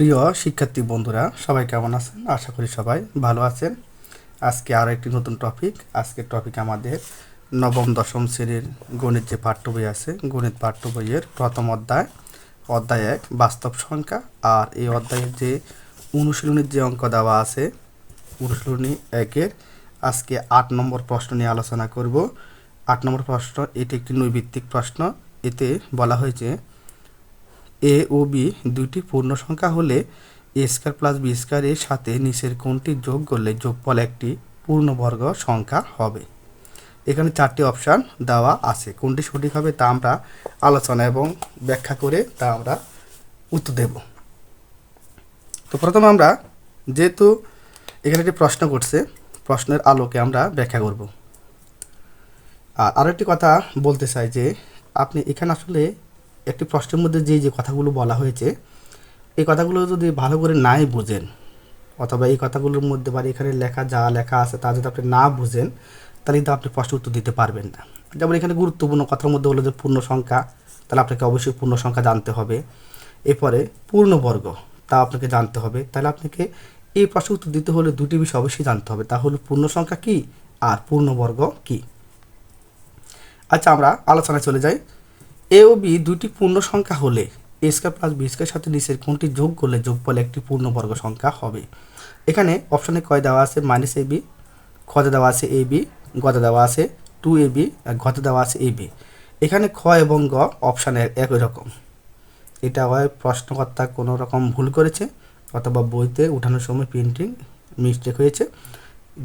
প্রিয় শিক্ষার্থী বন্ধুরা, সবাই কেমন আছেন? আশা করি সবাই ভালো আছেন। আজকে আরও একটি নতুন টপিক আজকের টপিক আমাদের নবম, দশম শ্রেণির গণিত যে পাঠ্য বই আছে, গণিত পাঠ্য বইয়ের প্রথম অধ্যায় অধ্যায় এক, বাস্তব সংখ্যা। আর এই অধ্যায়ের যে অনুশীলনীর যে অঙ্ক দেওয়া আছে, অনুশীলনী একের আজকে আট নম্বর প্রশ্ন নিয়ে আলোচনা করব। আট নম্বর প্রশ্ন, এটি একটি নৈভিত্তিক প্রশ্ন। এতে বলা হয়েছে এ ও বি দুইটি পূর্ণ সংখ্যা হলে A square plus B square এর সাথে নিচের কোনটি যোগ করলে যোগফল একটি পূর্ণবর্গ সংখ্যা হবে। এখানে চারটি অপশান দেওয়া আছে। কোনটি সঠিক হবে তা আমরা আলোচনা এবং ব্যাখ্যা করে তা আমরা উত্তর দেব। তো প্রথমে আমরা যেহেতু এখানে একটি প্রশ্ন করছে, প্রশ্নের আলোকে আমরা ব্যাখ্যা করব। আর আরও একটি কথা বলতে চাই যে, আপনি এখানে আসলে একটি প্রশ্নের মধ্যে যে যে কথাগুলো বলা হয়েছে, এই কথাগুলো যদি ভালো করে নাই বোঝেন, অথবা এই কথাগুলোর মধ্যে বা এখানে লেখা যা লেখা আছে তা যদি আপনি না বুঝেন, তাহলে কিন্তু আপনি প্রশ্ন উত্তর দিতে পারবেন না। যেমন এখানে গুরুত্বপূর্ণ কথার মধ্যে হলো যে, পূর্ণ সংখ্যা, তাহলে আপনাকে অবশ্যই পূর্ণ সংখ্যা জানতে হবে। এরপরে পূর্ণবর্গ, তা আপনাকে জানতে হবে। তাহলে আপনাকে এই প্রশ্ন উত্তর দিতে হলে দুটি বিষয় অবশ্যই জানতে হবে। তা হলো পূর্ণ সংখ্যা কী আর পূর্ণবর্গ কী? আচ্ছা আমরা আলোচনায় চলে যাই। এ ও বি দুটি পূর্ণ সংখ্যা হলে A square plus B square সাথে নিচের কোনটি যোগ করলে যোগফল একটি পূর্ণবর্গ সংখ্যা হবে। এখানে অপশানে কয় দেওয়া আছে? মাইনাস এ বি খতে দেওয়া আছে এ বি গতে দেওয়া আছে টু এ বি আর ঘতে দেওয়া আছে এ বি এখানে খ এবং গ অপশানের একই রকম। এটা হয় প্রশ্নকর্তা কোনো রকম ভুল করেছে, অথবা বইতে উঠানোর সময় প্রিন্টিং মিস্টেক হয়েছে,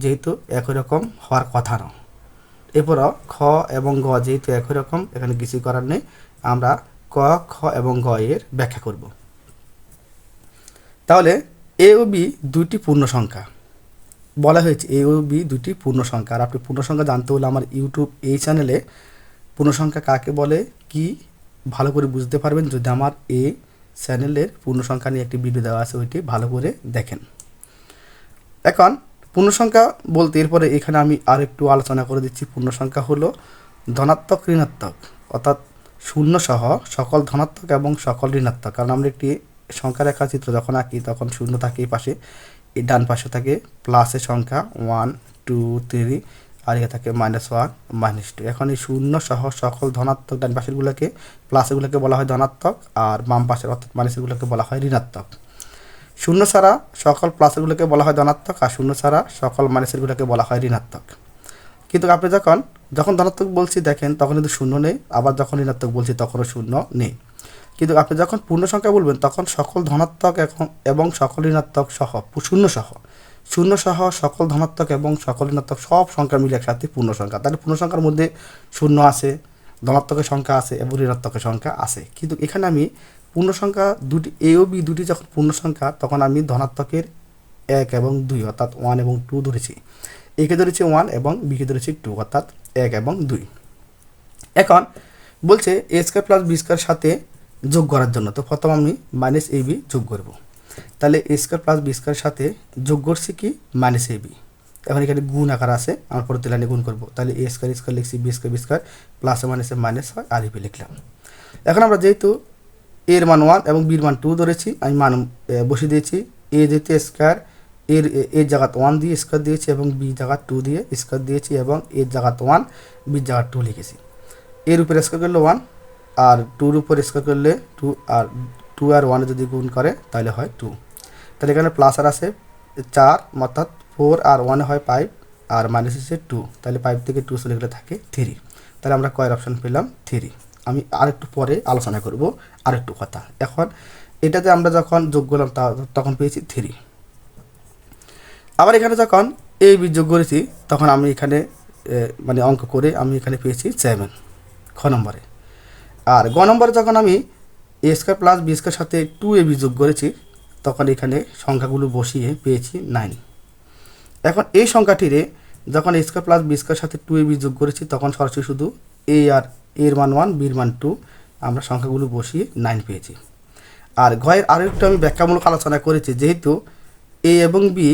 যেহেতু একই রকম হওয়ার কথা নয়। এরপরও খ এবং গ যেহেতু একই রকম, এখানে কিছু করার নেই, আমরা ক, খ এবং গ এর ব্যাখ্যা করব। তাহলে এ ও বি দুইটি পূর্ণ সংখ্যা। বলা হয়েছে এ ও বি দুটি পূর্ণ সংখ্যা। আর আপনি পূর্ণ সংখ্যা জানতে হলে আমার ইউটিউব এই চ্যানেলে পূর্ণ সংখ্যা কাকে বলে, কি, ভালো করে বুঝতে পারবেন। যদি আমার এ চ্যানেলের পূর্ণ সংখ্যা নিয়ে একটি ভিডিও দেওয়া আছে, ওইটি ভালো করে দেখেন। এখন পূর্ণ সংখ্যা বলতে এরপরে এখানে আমি আর একটু আলোচনা করে দিচ্ছি। পূর্ণ সংখ্যা হলো ধনাত্মক ঋণাত্মক, অর্থাৎ শূন্য সহ সকল ধনাত্মক এবং সকল ঋণাত্মক। কারণ আমরা একটি সংখ্যা রেখা চিত্র যখন আঁকি, তখন শূন্য থাকে এই পাশে, এই ডান পাশে থাকে প্লাসের সংখ্যা ওয়ান টু থ্রি আর এখানে থাকে মাইনাস ওয়ান মাইনাস টু এখন এই শূন্য সহ সকল ধনাত্মক ডান পাশেরগুলোকে প্লাসেরগুলোকে বলা হয় ধনাত্মক, আর বাম পাশের অর্থাৎ মাইনাসেরগুলোকে বলা হয় ঋণাত্মক। শূন্য ছাড়া সকল প্লাসেরগুলোকে বলা হয় ধনাত্মক, আর শূন্য ছাড়া সকল মাইনাসেরগুলোকে বলা হয় ঋণাত্মক। কিন্তু আপনি যখন যখন ধনাত্মক বলছি দেখেন, তখন কিন্তু শূন্য নেই, আবার যখন ঋণাত্মক বলছি তখনও শূন্য নেই। কিন্তু আপনি যখন পূর্ণ সংখ্যা বলবেন, তখন সকল ধনাত্মক এখন এবং সকল ঋণাত্মক সহ, শূন্য সহ শূন্য সহ সকল ধনাত্মক এবং সকল ঋণাত্মক সব সংখ্যা মিলে একসাথে পূর্ণ সংখ্যা। তাহলে পূর্ণ সংখ্যার মধ্যে শূন্য আছে, ধনাত্মকের সংখ্যা আছে এবং ঋণাত্মকের সংখ্যা আছে। কিন্তু এখানে আমি পূর্ণ সংখ্যা দুটি এ ও বি দুটি যখন পূর্ণ সংখ্যা তখন আমি ধনাত্মকের এক এবং দুই, অর্থাৎ ওয়ান এবং টু ধরেছি। একে ধরেছি ওয়ান এবং বিকে ধরেছি টু অর্থাৎ এক এবং দুই। এখন বলছে A square plus B square সাথে যোগ করার জন্য, তো প্রথম আমি মাইনাস এ বি যোগ করব। তাহলে A square plus B square সাথে যোগ করছি কি? মাইনাস এ বি এখন এখানে গুণ আকার আছে, আমার পরবর্তী লাইনে গুণ করব। তাহলে এ স্কোয়ার স্কোয়ার লিখছি বি স্কোয়ার বি স্কোয়ার প্লাসে মাইনাসে মাইনাস হয়, আর ইবি লিখলাম। এখন আমরা যেহেতু এর মান ওয়ান এবং বির মান টু ধরেছি। আমি মান বসিয়ে দিয়েছি। এ যেহেতু স্কোয়ার এর এর জায়গাত ওয়ান দিয়ে স্কোয়ার দিয়েছি এবং বি জায়গা টু দিয়ে স্কোয়ার দিয়েছি এবং এর জায়গাত ওয়ান বির জায়গা টু লিখেছি। এর উপরে স্কোয়ার করলে ওয়ান আর টুর উপর স্কোয়ার করলে টু আর টু আর ওয়ানে যদি গুণ করে, তাহলে হয় টু তাহলে এখানে প্লাস আর আছে, চার অর্থাৎ ফোর আর ওয়ানে হয় ফাইভ আর মাইনাস হচ্ছে টু তাহলে ফাইভ থেকে টু চলে গেলে থাকে থ্রি তাহলে আমরা কয়ের অপশান পেলাম থ্রি আমি আরেকটু পরে আলোচনা করব, আরেকটু কথা। এখন এটাতে আমরা যখন যোগ করলাম তখন পেয়েছি থ্রি আবার এখানে যখন এই বি যোগ করেছি, তখন আমি এখানে মানে অঙ্ক করে আমি এখানে পেয়েছি সেভেন খ নম্বরে। আর গ নম্বরে যখন আমি A square plus B square সাথে টু এ বি যোগ করেছি, তখন এখানে সংখ্যাগুলো বসিয়ে পেয়েছি নাইন এখন এই সংখ্যাটিরে যখন A square plus B square সাথে টু এ বি যোগ করেছি, তখন সরাসরি শুধু এ আর এর মান ওয়ান বির মান টু আমরা সংখ্যাগুলো বসিয়ে নাইন পেয়েছি। আর ঘয়ের আরও একটু আমি ব্যাখ্যামূলক আলোচনা করেছি, যেহেতু এ এবং বি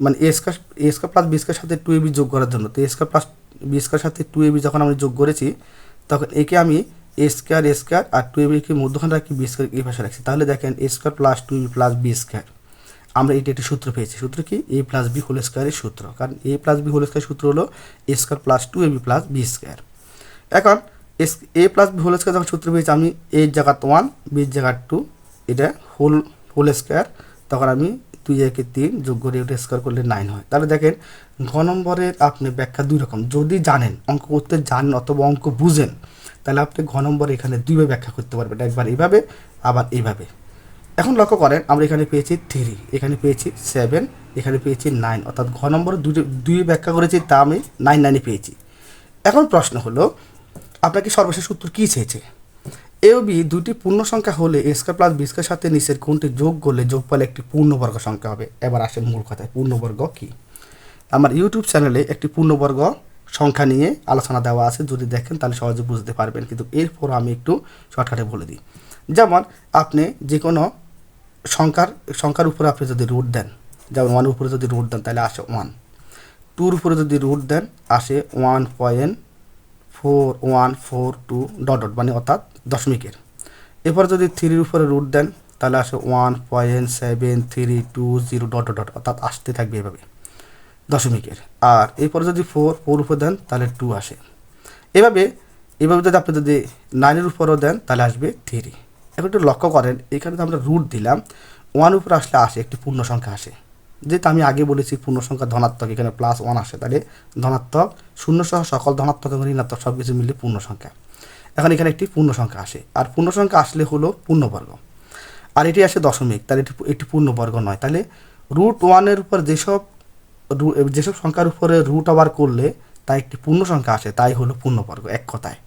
মানে A square A square plus B square সাথে টু এ বি যোগ করার জন্য। তো A square plus B square সাথে টু এ বি যখন আমি যোগ করেছি, তখন একে আমি এ স্কোয়ার এ স্কোয়ার আর টু এ এবিকে মধ্যখানে রাখি বি স্কোয়ার এই পাশে রাখছি। তাহলে দেখেন A square plus two B plus B square আমরা এটি একটি সূত্র পেয়েছি। সূত্র কি? এ প্লাস বি হোল স্কোয়ারের সূত্র। কারণ A plus B whole square সূত্র হলো A square plus two A B plus B square এখন S A plus B whole square যখন সূত্র পেয়েছি, আমি এর জায়গা ওয়ান বির জায়গা টু এটা হোল হোল স্কোয়ার তখন আমি দুই, একে, তিন যোগ করে ওটা স্কোয়ার করলে নাইন হয়। তাহলে দেখেন, ঘ নম্বরের আপনি ব্যাখ্যা দুই রকম। যদি জানেন, অঙ্ক করতে জানেন অথবা অঙ্ক বুঝেন, তাহলে আপনি ঘ নম্বর এখানে দুইভাবে ব্যাখ্যা করতে পারবেন। একবার এইভাবে, আবার এইভাবে। এখন লক্ষ্য করেন, আমরা এখানে পেয়েছি থ্রি এখানে পেয়েছি সেভেন এখানে পেয়েছি নাইন অর্থাৎ ঘ নম্বর দুই দুই ব্যাখ্যা করেছি, তা আমি নাইন নাইনে পেয়েছি। এখন প্রশ্ন হলো আপনাকে সর্বশেষ উত্তর কী চেয়েছে? এ বি দুটি পূর্ণ সংখ্যা হলে A square plus B square সাথে নিচের কোনটি যোগ করলে যোগফলে একটি পূর্ণবর্গ সংখ্যা হবে? এবার আসেন মূল কথায়, পূর্ণবর্গ কী? আমার ইউটিউব চ্যানেলে একটি পূর্ণবর্গ সংখ্যা নিয়ে আলোচনা দেওয়া আছে, যদি দেখেন তাহলে সহজে বুঝতে পারবেন, কিন্তু এরপর আমি একটু শর্টকাটে বলে দিই। যেমন, আপনি যে কোনো সংখ্যার সংখ্যার উপরে আপনি যদি রুট দেন, যেমন ওয়ানের উপরে যদি রুট দেন, তাহলে আসে ওয়ান টুর উপরে যদি রুট দেন, আসে one point four one four two dot dot মানে অর্থাৎ দশমিকের। এরপর যদি থ্রির উপরে রুট দেন, তাহলে আসে one point seven three two zero dot dot অর্থাৎ আসতে থাকবে এভাবে, দশমিকের। আর এরপরে যদি ফোর ফোর উপর দেন, তাহলে টু আসে। এভাবে এভাবে যদি আপনি যদি নাইনের উপরও দেন, তাহলে আসবে থ্রি এবার একটু লক্ষ্য করেন, এখানে তো আমরা রুট দিলাম ওয়ান উপরে আসলে আসে, একটি পূর্ণ সংখ্যা আসে। যেহেতু আমি আগে বলেছি পূর্ণ সংখ্যা ধনাত্মক, এখানে প্লাস ওয়ান আসে, তাহলে ধনাত্মক শূন্য সহ সকল ধনাত্মক এবং ঋণাত্মক সব কিছু মিলে পূর্ণ সংখ্যা এখন এখানে একটি পূর্ণ সংখ্যা আসে, আর পূর্ণ সংখ্যা আসলে হলো পূর্ণবর্গ। আর এটি আসে দশমিক, তাহলে এটি একটি পূর্ণবর্গ নয়, তাহলে রুট ওয়ানের উপর যেসব যেসব সংখ্যার উপরে রুট আবার করলে তা একটি পূর্ণ সংখ্যা আসে, তাই হলো পূর্ণবর্গ এক কথায়।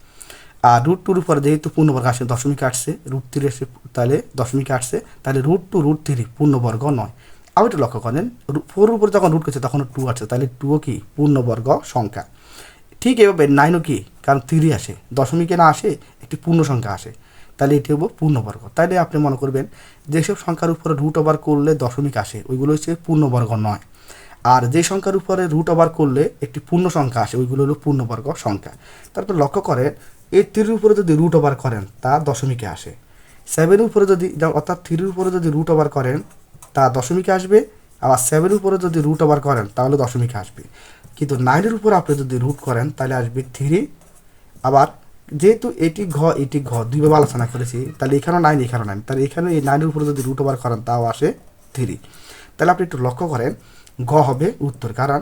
আর রুট টুর উপরে যেহেতু পূর্ণবর্গ আসে, দশমিক আসছে রুট থ্রি এসে তাহলে দশমিক আসছে, তাহলে রুট টু রুট থ্রি পূর্ণবর্গ নয়। আবার একটু লক্ষ্য করেন ফোর উপরে যখন রুট করছে তখন টু আছে তাহলে টুও কি? পূর্ণবর্গ সংখ্যা। ঠিক এভাবে নাইনও কি? কারণ থ্রি আসে। দশমিকে না আসে, একটি পূর্ণ সংখ্যা আসে। তাহলে এটি হব পূর্ণবর্গ। তাইলে আপনি মনে করবেন, যেসব সংখ্যার উপরে রুট ওভার করলে দশমিক আসে, ওইগুলো হচ্ছে পূর্ণবর্গ নয়। আর যে সংখ্যার উপরে রুট ওভার করলে একটি পূর্ণ সংখ্যা আসে, ওইগুলো হলো পূর্ণবর্গ সংখ্যা। তারপর লক্ষ্য করে এই থ্রির উপরে যদি রুট ওভার করেন, তা দশমিকে আসে। সেভেনের উপরে যদি, অর্থাৎ থ্রির উপরে যদি রুট ওভার করেন তা দশমিকে আসবে। আবার সেভেনের উপরে যদি রুট ওভার করেন, তাহলে দশমিকে আসবে। কিন্তু নাইনের উপরে আপনি যদি রুট করেন, তাহলে আসবে থ্রি আবার যেহেতু এটি ঘ এটি ঘ, দুইভাবে আলোচনা করেছি, তাহলে এখানেও নাইন এখানেও নাইন তাহলে এখানে এই নাইনের উপরে যদি রুট ওভার করেন, তাও আসে থ্রি তাহলে আপনি একটু লক্ষ্য করেন, ঘ হবে উত্তর। কারণ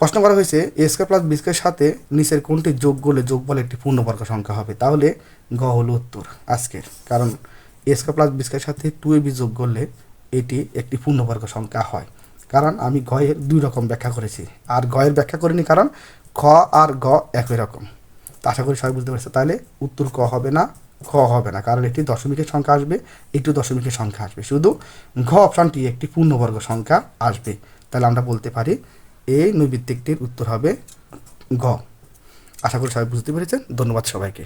প্রশ্ন করা হয়েছে A square plus B square সাথে নিচের কোনটি যোগ করলে যোগ বলে একটি পূর্ণবর্গ সংখ্যা হবে? তাহলে গ হলো উত্তর আজকের। কারণ A square plus B square সাথে টু এ বি যোগ করলে এটি একটি পূর্ণবর্গ সংখ্যা হয়। কারণ আমি গয়ের দুই রকম ব্যাখ্যা করেছি। আর গয়ের ব্যাখ্যা করিনি কারণ খ আর গ একই রকম। আশা করি সবাই বুঝতে পারছে। তাহলে উত্তর ক হবে না খ হবে না। কারণ এটি দশমিকের সংখ্যা আসবে এটি দশমিকের সংখ্যা আসবে। শুধু ঘ অপশানটি একটি পূর্ণবর্গ সংখ্যা আসবে। তাহলে আমরা বলতে পারি এই নৈবিত্তিকটির উত্তর হবে ঘ। আশা করি সবাই বুঝতে পেরেছেন। ধন্যবাদ সবাইকে।